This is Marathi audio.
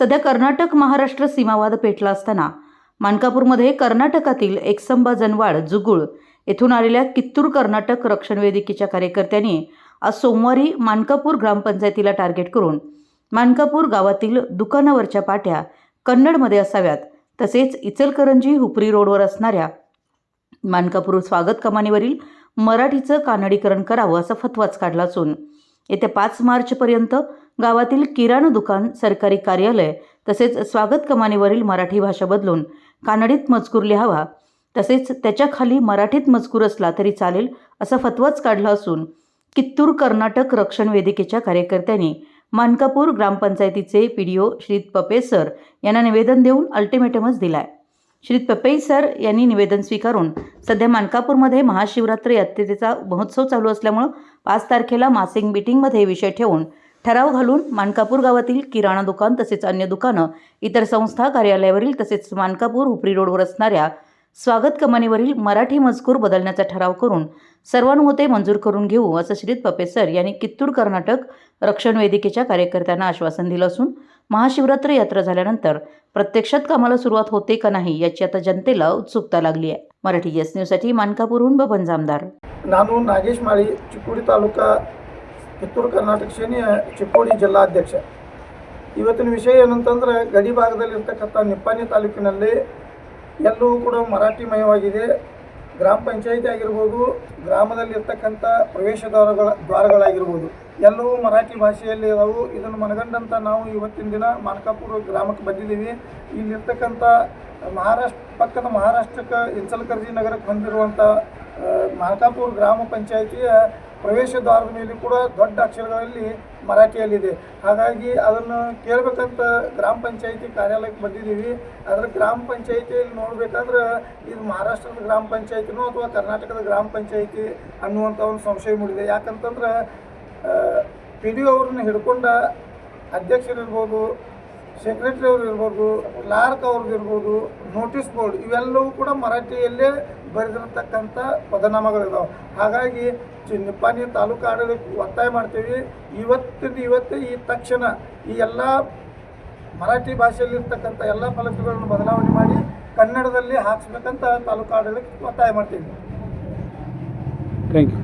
सध्या कर्नाटक महाराष्ट्र सीमावाद पेटला असताना मानकापूरमध्ये कर्नाटकातील एकसंबा जनवाड जुगुळ येथून आलेल्या कित्तूर कर्नाटक रक्षण वेदिकेच्या कार्यकर्त्यांनी आज सोमवारी मानकापूर ग्रामपंचायतीला टार्गेट करून मानकापूर गावातील दुकानावरच्या पाट्या कन्नडमध्ये असाव्यात तसेच इचलकरंजी हुपरी रोडवर असणाऱ्या मानकापूर स्वागत कमानीवरील मराठीचं कानडीकरण करावं असा फतवाच काढला असून येत्या पाच मार्चपर्यंत गावातील किराणा दुकान सरकारी कार्यालय तसेच स्वागत कमानीवरील मराठी भाषा बदलून कानडीत मजकूर लिहावा तसेच त्याच्याखाली मराठीत मजकूर असला तरी चालेल असा फतवाच काढला असून कित्तूर कर्नाटक रक्षण वेदिकेच्या कार्यकर्त्यांनी मानकापूर ग्रामपंचायतीचे पी डी ओ श्री पपेसर यांना निवेदन देऊन अल्टिमेटमच दिलाय. श्री पपई सर यांनी निवेदन स्वीकारून सध्या मानकापूरमध्ये महाशिवरात्र यात्रेचा महोत्सव चालू असल्यामुळं पाच तारखेला मासिंग मिटिंगमध्ये विषय ठेवून ठराव घालून मानकापूर गावातील किराणा दुकान तसेच अन्य दुकानं इतर संस्था कार्यालयावरील तसेच मानकापूर हुपरी रोडवर असणाऱ्या स्वागत कमानीवरील मराठी मजकूर बदलण्याचा ठराव करून सर्वानुमते मंजूर करून घेऊ असं श्रीत पपे सर यांनी कित्तूर कर्नाटक रक्षण वेदिकेच्या कार्यकर्त्यांना आश्वासन दिलं असून महाशिवरात्र यात्रा झाल्यानंतर प्रत्यक्षात कामाला सुरुवात होते का नाही याची आता जनतेला उत्सुकता लागली आहे मराठी एस न्यूजसाठी मानकापूरहून बबन जामदार ನಾನು ನಾಗೇಶ್ ಮಾಳಿ ಚಿಕ್ಕೋಡಿ ತಾಲೂಕಾ ಕಿತ್ತೂರು ಕರ್ನಾಟಕ ಸೇನೆಯ ಚಿಕ್ಕೋಡಿ ಜಿಲ್ಲಾಧ್ಯಕ್ಷ ಇವತ್ತಿನ ವಿಷಯ ಏನಂತಂದ್ರೆ ಗಡಿ ಭಾಗದಲ್ಲಿರ್ತಕ್ಕಂಥ ನಿಪ್ಪಾಣಿ ತಾಲೂಕಿನಲ್ಲಿ ಎಲ್ಲವೂ ಕೂಡ ಮರಾಠಿಮಯವಾಗಿದೆ. ಗ್ರಾಮ ಪಂಚಾಯಿತಿ ಆಗಿರ್ಬೋದು, ಗ್ರಾಮದಲ್ಲಿರ್ತಕ್ಕಂಥ ಪ್ರವೇಶ ದ್ವಾರಗಳ ದ್ವಾರಗಳಾಗಿರ್ಬೋದು, ಎಲ್ಲವೂ ಮರಾಠಿ ಭಾಷೆಯಲ್ಲಿ ಇದಾವು. ಇದನ್ನು ಮನಗಂಡಂತ ನಾವು ಇವತ್ತಿನ ದಿನ ಮಾನಕಾಪುರ ಗ್ರಾಮಕ್ಕೆ ಬಂದಿದ್ದೀವಿ. ಇಲ್ಲಿರ್ತಕ್ಕಂಥ ಮಹಾರಾಷ್ಟ್ರ, ಪಕ್ಕದ ಮಹಾರಾಷ್ಟ್ರಕ್ಕೆ ಇನ್ಸಲ್ಕರ್ಜಿ ನಗರಕ್ಕೆ ಹೊಂದಿರುವಂಥ ಮಾನಕಾಪುರ ಗ್ರಾಮ ಪಂಚಾಯಿತಿಯ ಪ್ರವೇಶ ದ್ವಾರದ ಮೇಲೆ ಕೂಡ ದೊಡ್ಡ ಅಕ್ಷರಗಳಲ್ಲಿ ಮರಾಠಿಯಲ್ಲಿದೆ. ಹಾಗಾಗಿ ಅದನ್ನು ಕೇಳಬೇಕಂತ ಗ್ರಾಮ ಪಂಚಾಯಿತಿ ಕಾರ್ಯಾಲಯಕ್ಕೆ ಬಂದಿದ್ದೀವಿ. ಆದರೆ ಗ್ರಾಮ ಪಂಚಾಯಿತಿಯಲ್ಲಿ ನೋಡಬೇಕಾದ್ರೆ ಇದು ಮಹಾರಾಷ್ಟ್ರದ ಗ್ರಾಮ ಪಂಚಾಯಿತಿನೋ ಅಥವಾ ಕರ್ನಾಟಕದ ಗ್ರಾಮ ಪಂಚಾಯಿತಿ ಅನ್ನುವಂಥ ಒಂದು ಸಂಶಯ ಮೂಡಿದೆ. ಯಾಕಂತಂದ್ರೆ ಪಿ ಡಿ ಅವ್ರನ್ನ ಹಿಡ್ಕೊಂಡ ಅಧ್ಯಕ್ಷರಿರ್ಬೋದು, ಸೆಕ್ರೆಟರಿ ಅವ್ರು ಇರ್ಬೋದು ಕ್ಲಾರ್ಕ್ ಅವ್ರದ್ದು ಇರ್ಬೋದು ನೋಟಿಸ್ ಬೋರ್ಡ್ ಇವೆಲ್ಲವೂ ಕೂಡ ಮರಾಠಿಯಲ್ಲೇ ಬರೆದಿರತಕ್ಕಂಥ ಪದನಾಮಗಳಿದಾವೆ. ಹಾಗಾಗಿ ನಿಪ್ಪಾಣಿ ತಾಲೂಕು ಆಡಳಿತ ಒತ್ತಾಯ ಮಾಡ್ತೀವಿ. ಇವತ್ತಿನ ಇವತ್ತು ಈ ತಕ್ಷಣ ಈ ಎಲ್ಲ ಮರಾಠಿ ಭಾಷೆಯಲ್ಲಿರ್ತಕ್ಕಂಥ ಎಲ್ಲ ಫಲಕಗಳನ್ನು ಬದಲಾವಣೆ ಮಾಡಿ ಕನ್ನಡದಲ್ಲಿ ಹಾಕ್ಸ್ಬೇಕಂತ ತಾಲೂಕು ಆಡಳಿತ ಒತ್ತಾಯ ಮಾಡ್ತೀವಿ. Thank you